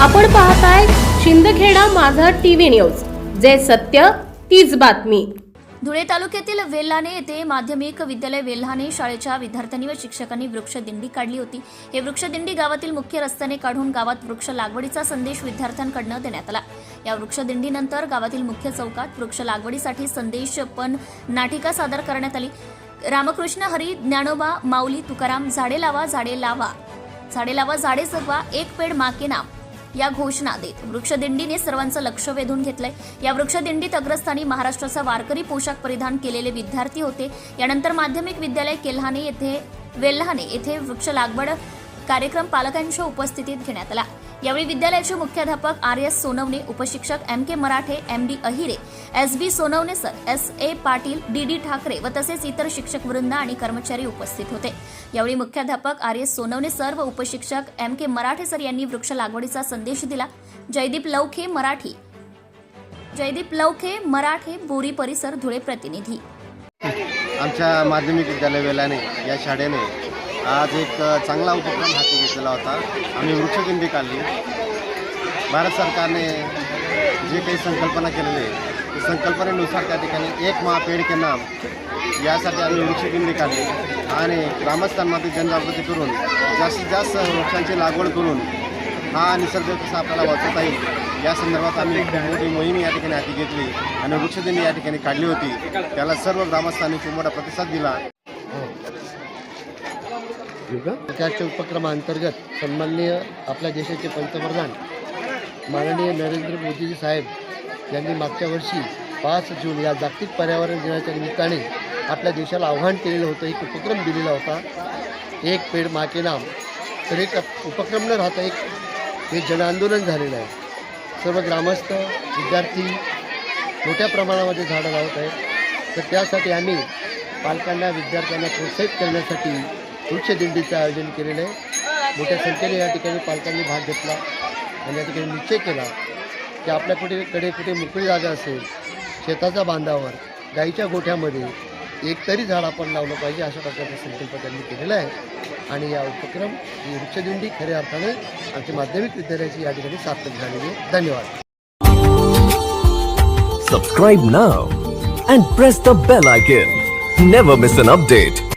आपण पाहताय शिंदखेडा माझा टीव्ही न्यूज. जे सत्य तीच बातमी. धुळे तालुक्यातील वेल्हाणे येथे माध्यमिक विद्यालय वेल्हाणे शाळेच्या विद्यार्थ्यांनी व शिक्षकांनी वृक्षदिंडी काढली होती. हे वृक्षदिंडी गावातील मुख्य रस्त्याने काढून गावात वृक्ष लागवडीचा संदेश विद्यार्थ्यांकडनं देण्यात आला. या वृक्षदिंडीनंतर गावातील मुख्य चौकात वृक्ष लागवडीसाठी संदेश पण नाटिका सादर करण्यात आली. रामकृष्ण हरी ज्ञानोबा माऊली तुकाराम झाडे लावा झाडे लावा झाडे लावा झाडे जगवा एक पेड माके नाम. या घोषणा देत. वृक्षदिंडीने सर्वांचं लक्ष वेधून घेतलंय. या वृक्षदिंडीत अग्रस्थानी महाराष्ट्राचा वारकरी पोशाख परिधान केलेले विद्यार्थी होते. यानंतर माध्यमिक विद्यालय केल्हाने येथे वेल्हाणे येथे वृक्ष लागवड कार्यक्रम पालकांच्या उपस्थितीत घेण्यात आला. यावेळी विद्यालयाचे मुख्याध्यापक R S Sonawane उपशिक्षक M K Marathe M D Ahire S B Sonawane sir S A Patil D D Thackeray व तसेच इतर शिक्षक वृंद आणि कर्मचारी उपस्थित होते. यावेळी मुख्याध्यापक आर एस सोनवणे सर व उपशिक्षक एम के मराठे सर यांनी वृक्ष लागवडीचा संदेश दिला. जयदीप लवखे मराठी. जयदीप लवखे मराठे बोरी परिसर धुळे प्रतिनिधी. आमच्या माध्यमिक विद्यालय वेलाने या शाळेने आज एक चांगला उपक्रम हाती घेतलेला होता. आम्ही वृक्षदिंडी काढली. भारत सरकारने जे काही संकल्पना केलेली आहे ती संकल्पनेनुसार त्या ठिकाणी एक महापेड के नाम यासाठी आम्ही वृक्षदिंडी काढली आणि ग्रामस्थांमध्ये जनजागृती करून जास्तीत जास्त वृक्षांची लागवड करून हा निसर्ग कसा आपल्याला वाचवता येईल या संदर्भात आम्ही एक मोठी मोहीम या ठिकाणी हाती घेतली आणि वृक्षदिंडी या ठिकाणी काढली होती. त्याला सर्व ग्रामस्थांनी खूप मोठा प्रतिसाद दिला. सरकारच्या उपक्रमाअंतर्गत सन्माननीय आपल्या देशाचे पंतप्रधान माननीय नरेंद्र मोदीजी साहेब यांनी मागच्या वर्षी पाच जून या जागतिक पर्यावरण दिनाच्या निमित्ताने आपल्या देशाला आव्हान केलेलं होतं एक उपक्रम दिलेला होता. एक पेड माके नाम. तर एक उपक्रम न राहता एक हे जनआंदोलन झालेलं आहे. सर्व ग्रामस्थ विद्यार्थी मोठ्या प्रमाणामध्ये झाडं लावत आहेत. तर त्यासाठी आम्ही पालकांना विद्यार्थ्यांना प्रोत्साहित करण्यासाठी वृक्षदिंडीचं आयोजन केलेलं आहे. मोठ्या संख्येने या ठिकाणी पालकांनी भाग घेतला आणि या ठिकाणी निश्चय केला की आपल्या कुठे कडे कुठे मोकळी जागा असेल शेताच्या बांधावर गाईच्या गोठ्यामध्ये एक तरी झाड आपण लावलं पाहिजे अशा प्रकारचा संकल्प त्यांनी केलेला आहे. आणि या उपक्रम ही वृक्षदिंडी खऱ्या अर्थाने आमची माध्यमिक विद्यालयाची या ठिकाणी सार्थक झालेली आहे. धन्यवाद. Subscribe now and press the bell icon never miss an update